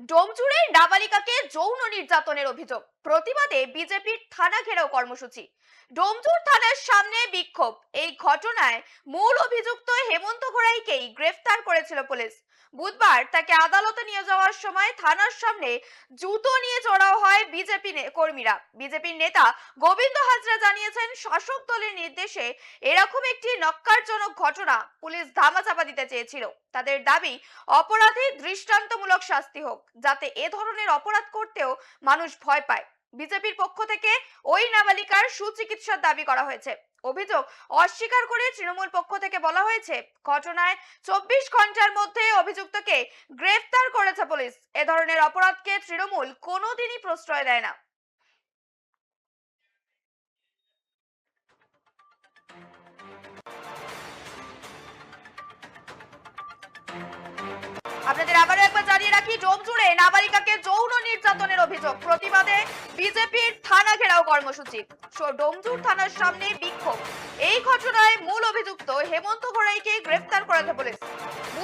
ডোমচুরে নাবালিকাকে যৌন নির্যাতনের অভিযোগ। প্রতিবাদে বিজেপির থানা ঘেরাও কর্মসূচি। ডোমজুর থানার সামনে বিক্ষোভ। এই ঘটনায় মূল অভিযুক্ত হেমন্ত ঘোড়াইকেই গ্রেফতার করেছিল পুলিশ। বুধবার তাকে আদালতে নিয়ে যাওয়ার সময় থানার সামনে জুতো নিয়ে চড়াও হয় বিজেপি কর্মীরা। বিজেপির নেতা গোবিন্দ হাজরা জানিয়েছেন, শাসক দলের নির্দেশে এরকম একটি নক্কারজনক ঘটনা পুলিশ ধামাচাপা দিতে চেয়েছিল। তাদের দাবি অপরাধী দৃষ্টান্তমূলক শাস্তি হোক, যাতে এ ধরনের অপরাধ করতেও মানুষ ভয় পায়। বিজেপির পক্ষ থেকে ওই নাবালিকার সুচিকিৎসার দাবি করা হয়েছে। অভিযোগ অস্বীকার করে তৃণমূল পক্ষ থেকে বলা হয়েছে, ঘটনায় চব্বিশ ঘণ্টার মধ্যে অভিযুক্তকে গ্রেফতার করেছে পুলিশ। এ ধরনের অপরাধকে তৃণমূল কোনোদিনই প্রশ্রয় দেয় না। আপনাদের একবার জানিয়ে রাখি জুড়ে নাবালিকাকে যৌন নির্যাতনের অভিযোগ। প্রতিবাদে বিজেপির থানা ঘেরাও কর্মসূচি। ডোমজুর থানার সামনে বিক্ষোভ। এই ঘটনায় মূল অভিযুক্ত হেমন্ত ঘোড়াইকে গ্রেফতার করেছে পুলিশ।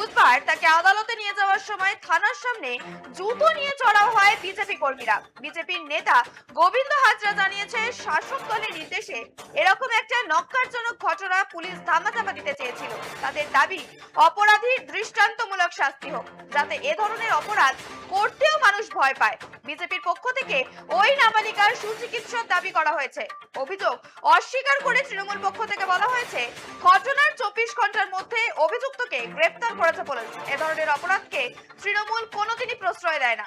বুধবার তাকে আদালতে নিয়ে যাওয়ার সময় থানার সামনে জুতো নিয়ে চড়াও হয় বিজেপি কর্মীরা। বিজেপির নেতা গোবিন্দ হাজরা জানিয়েছে, শাসক দলের নির্দেশে এরকম একটা নক্কারজনক ঘটনা পুলিশ ধামাচাপা দিতে চেয়েছিল। তাদের দাবি অপরাধীর দৃষ্টান্তমূলক শাস্তি হোক, যাতে এ ধরনের অপরাধ করতেও মানুষ ভয় পায়। বিজেপির পক্ষ থেকে ওই নাবালিকার সুচিকিৎসার দাবি করা হয়েছে। অভিযোগ অস্বীকার করে তৃণমূল পক্ষ থেকে বলা হয়েছে, ঘটনার চব্বিশ ঘণ্টার মধ্যে অভিযুক্তকে গ্রেফতার করেছে পুলিশ। এ ধরনের অপরাধকে তৃণমূল কোনোদিনই প্রশ্রয় দেয় না।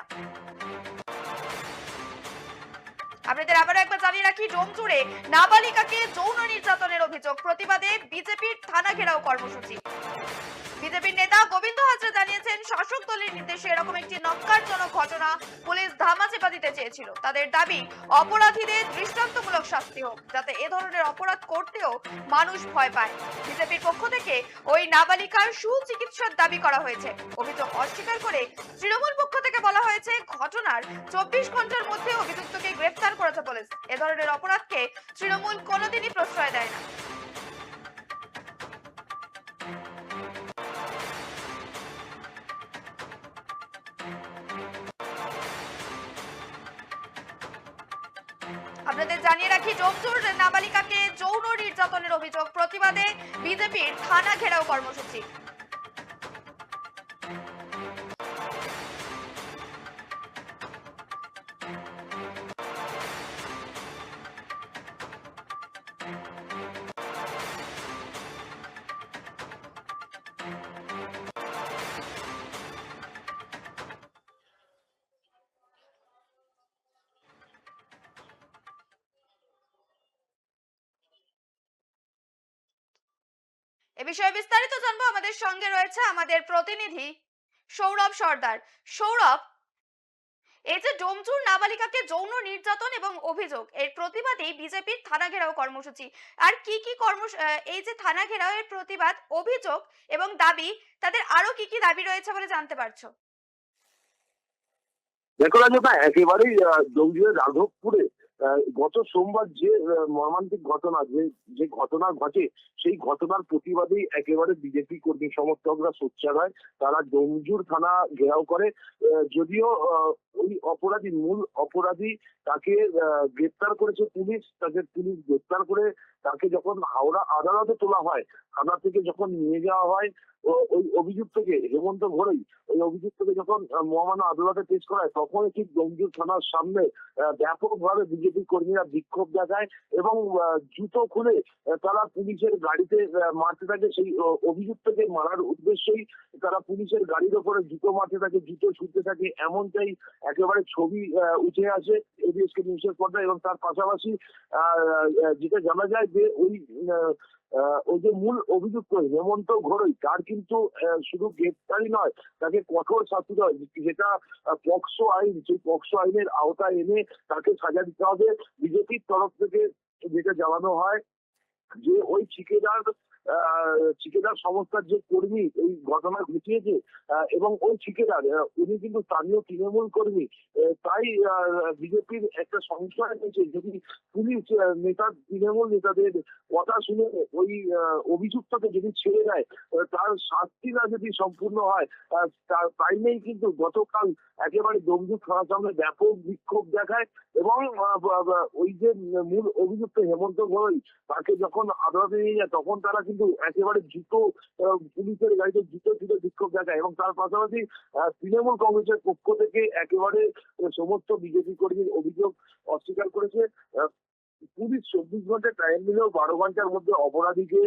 আপনাদের আবার একবার জানিয়ে রাখি ডোমচুরে নাবালিকাকে যৌন নির্যাতনের অভিযোগ। প্রতিবাদে বিজেপির থানা ঘেরাও কর্মসূচি। বিজেপির নেতা গোবিন্দ হাজরা জানিয়েছেন, শাসক দলের নির্দেশে এরকম একটি নক্কারজনক ঘটনা পুলিশ ধামাচাপা দিতে চেয়েছিল। তাদের দাবি, অপরাধীদের দৃষ্টান্তমূলক শাস্তি হোক, যাতে এ ধরনের অপরাধ করতেও মানুষ ভয় পায়। বিজেপির পক্ষ থেকে ওই নাবালিকার সুচিকিৎসার দাবি করা হয়েছে। অভিযোগ অস্বীকার করে তৃণমূল পক্ষ থেকে বলা হয়েছে, ঘটনার চব্বিশ ঘণ্টার মধ্যে অভিযুক্তকে গ্রেফতার করেছে পুলিশ। এ ধরনের অপরাধকে তৃণমূল কোনোদিনই প্রশ্রয় দেয় না। আপনাদের জানিয়ে রাখি জমজুর নাবালিকাকে যৌন নির্যাতনের অভিযোগ প্রতিবাদে বিজেপির থানা ঘেরাও কর্মসূচি। বিষয়ে বিস্তারিত জানব। আমাদের সঙ্গে রয়েছে আমাদের প্রতিনিধি সৌরভ সর্দার। সৌরভ, এই যে ডোমচুর নাবালিকাকে যৌন নির্যাতন এবং অভিযোগ, এর প্রতিবাদেই বিজেপির থানা ঘেরাও কর্মসূচি। আর কি কি কর্ম এই যে থানা ঘেরাও এর প্রতিবাদ, অভিযোগ এবং দাবি, তাদের আরও কি কি দাবি রয়েছে বলে জানতে পারছ? দেখো রাজতা একেবারেই জঙ্গিয়ের রাঘবপুরে গত সোমবার যে মর্মান্তিক ঘটনা, যে যে ঘটনা ঘটে সেই ঘটনার প্রতিবাদেই একেবারে বিজেপি কর্মী সমর্থকরা সোচ্চার হয়, তারা ডোমজুর থানা ঘেরাও করে যদিও ওই অপরাধী মূল অপরাধী তাকে গ্রেপ্তার করেছে পুলিশ, তাকে পুলিশ গ্রেপ্তার করে তাকে যখন হাওড়া আদালতে তোলা হয়, থানা থেকে যখন নিয়ে যাওয়া হয় ওই অভিযুক্তকে হেমন্ত ঘোড়ই, ওই অভিযুক্তকে যখন মহামান্য আদালতে পেশ করা হয় তখন ঠিক ডোমজুর থানার সামনে ব্যাপকভাবে বিজেপি কর্মীরা বিক্ষোভ দেখায় এবং জুতো খুলে তারা পুলিশের গাড়িতে মারতে থাকে, সেই অভিযুক্তকে মারার উদ্দেশ্যেই তারা পুলিশের গাড়ির ওপরে জুতো মারতে থাকে, জুতো ছুটতে থাকে, এমনটাই একেবারে ছবি উঠে আসে এবিএসকে নিউজের পর্দায় এবং তার পাশাপাশি যেটা জানা যায় যে ওই ওই যে মূল অভিযুক্ত হেমন্ত ঘোড়ই, তার কিন্তু শুধু গ্রেপ্তারি নয়, তাকে কঠোর শাস্তি দেওয়া যেটা পক্সো আইন, সেই পক্সো আইনের আওতায় এনে তাকে সাজা দিতে হবে। বিজেপির তরফ থেকে যেটা জানানো হয় যে ওই ঠিকাদার আহ, ঠিকাদার সংস্থার যে কর্মী এই ঘটনা ঘটিয়েছে এবং ওই ঠিকাদার উনি কিন্তু স্থানীয় তৃণমূল কর্মী তাই বিজেপির একটা সংশয় হয়েছে যদি পুলিশ নেতা, তৃণমূল নেতাদের কথা শুনে ওই অভিযুক্তকে যদি ছেড়ে দেয় তার শাস্তি না যদি সম্পূর্ণ হয় তাই নিয়েই কিন্তু গতকাল একেবারে দমদু থানার সামনে ব্যাপক বিক্ষোভ দেখায় এবং ওই যে মূল অভিযুক্ত হেমন্ত ঘোষ তাকে যখন আদালতে নিয়ে যায়, তখন তারা কিন্তু একেবারে জুতো পুলিশের গাড়িতে জুতো ছিল বিক্ষোভ দেখায় এবং তার পাশাপাশি তৃণমূল কংগ্রেসের পক্ষ থেকে একেবারে সমস্ত বিজেপি কর্মীর অভিযোগ অস্বীকার করেছে। পুলিশ চব্বিশ ঘণ্টা টাইম দিলেও বারো ঘণ্টার মধ্যে অপরাধীকে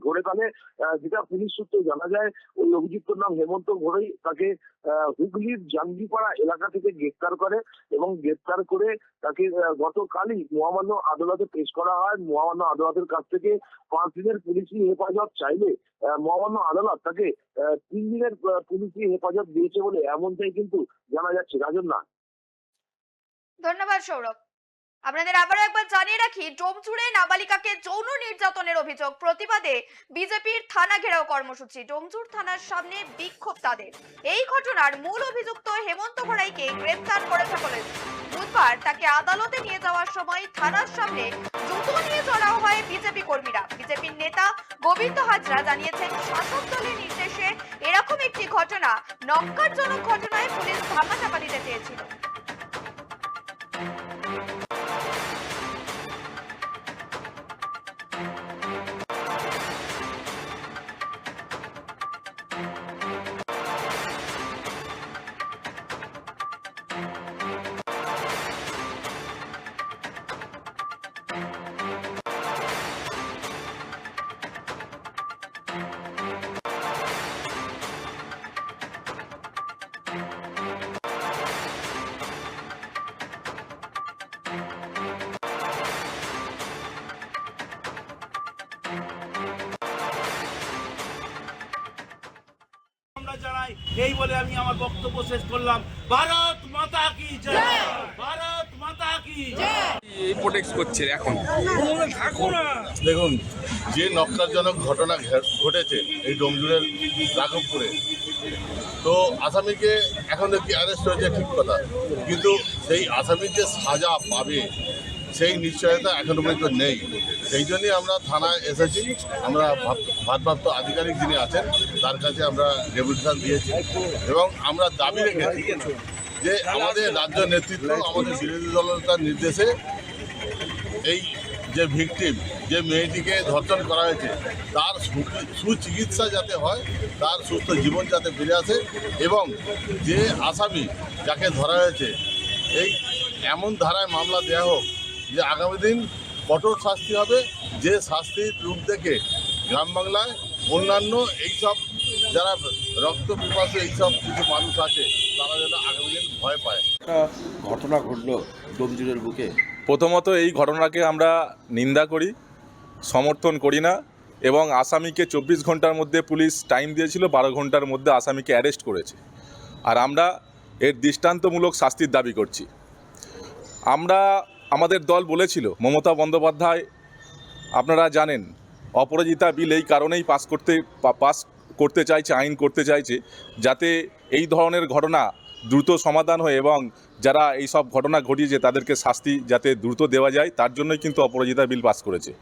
ফেলে আহ, যেটা পুলিশ সূত্রে জানা যায় ওই অভিযুক্তর নাম হেমন্ত ঘোড়ই। তাকে হুগলির জাঙ্গিপাড়া এলাকা থেকে গ্রেপ্তার করে এবং গ্রেপ্তার করে তাকে গতকালই মহামান্য আদালতে পেশ করা হয়। মহামান্য আদালতের কাছ থেকে পাঁচ দিনের পুলিশি হেফাজত চাইলে মহামান্য আদালত তাকে তিন দিনের পুলিশি হেফাজত দিয়েছে বলে এমনটাই কিন্তু জানা যাচ্ছে। রাজন না ধন্যবাদ সৌরভ। আপনাদের আবারও একবার জানিয়ে রাখি, ডোমচুড়ে নাবালিকাকে যৌন নির্যাতনের অভিযোগ। প্রতিবাদে বিজেপির থানা ঘেরাও কর্মসূচি। ডোমচুর থানার সামনে বিক্ষোভ তাদের। এই ঘটনার মূল অভিযুক্ত হেমন্ত ঘোড়াইকে গ্রেফতার করেছে পুলিশ বুধবার তাকে আদালতে নিয়ে যাওয়ার সময় থানার সামনে জুতো নিয়ে চড়াও হয় বিজেপি কর্মীরা। বিজেপির নেতা গোবিন্দ হাজরা জানিয়েছেন, শাসক দলের নির্দেশে এরকম একটি ঘটনা, নক্কারজনক ঘটনায় পুলিশ ধামাচাপা দিতে চেয়েছিল। এই বলে আমি আমার বক্তব্য শেষ করলাম। ভারত মাতা কি জয়? ভারত মাতা কি এই প্রোটেক্ট করছে এখন। দেখুন যে নক্কারজনক ঘটনা ঘটেছে এই ডোমজুড়ের রাঘবপুরে তো আসামিকে এখন দেখি অ্যারেস্ট হয়েছে ঠিক কথা। কিন্তু সেই আসামির যে সাজা পাবে সেই নিশ্চয়তা এখনও পর্যন্ত নেই। সেই জন্যই আমরা থানায় এসেছি। আমরা ভারপ্রাপ্ত আধিকারিক যিনি আছেন, তার কাছে আমরা ডেপুটেশন দিয়েছি এবং আমরা দাবি রেখেছি যে আমাদের রাজ্য নেতৃত্ব, আমাদের বিরোধী দলতার নির্দেশে এই যে ভিকটিম, যে মেয়েটিকে ধর্ষণ করা হয়েছে, তার সুচিকিৎসা যাতে হয়, তার সুস্থ জীবন যাতে ফিরে আসে এবং যে আসামি যাকে ধরা হয়েছে, এই এমন ধারায় মামলা দেওয়া হোক যে আগামী দিন কঠোর শাস্তি হবে। যে শাস্তির রূপ দেখে গ্রাম বাংলায় অন্যান্য এইসব যারা রক্ত পিপাসু এইসব কিছু মানুষ আছে তারা যেন আগামী দিন ভয় পায়। একটা ঘটনা ঘটলো ডোমজুড়ের বুকে। প্রথমত এই ঘটনাকে আমরা নিন্দা করি সমর্থন করি না এবং আসামিকে চব্বিশ ঘণ্টার মধ্যে পুলিশ টাইম দিয়েছিল বারো ঘণ্টার মধ্যে আসামিকে অ্যারেস্ট করেছে। আর আমরা এর দৃষ্টান্তমূলক শাস্তির দাবি করছি। আমরা আমাদের দল বলেছিল, মমতা বন্দ্যোপাধ্যায়, আপনারা জানেন, অপরাজিতা বিল এই কারণেই পাস করতে পাস করতে চাইছে, আইন করতে চাইছে, যাতে এই ধরনের ঘটনা দ্রুত সমাধান হয় এবং যারা এই সব ঘটনা ঘটিয়েছে তাদেরকে শাস্তি যাতে দ্রুত দেওয়া যায়, তার জন্যই কিন্তু অপরাজিতা বিল পাস করেছে।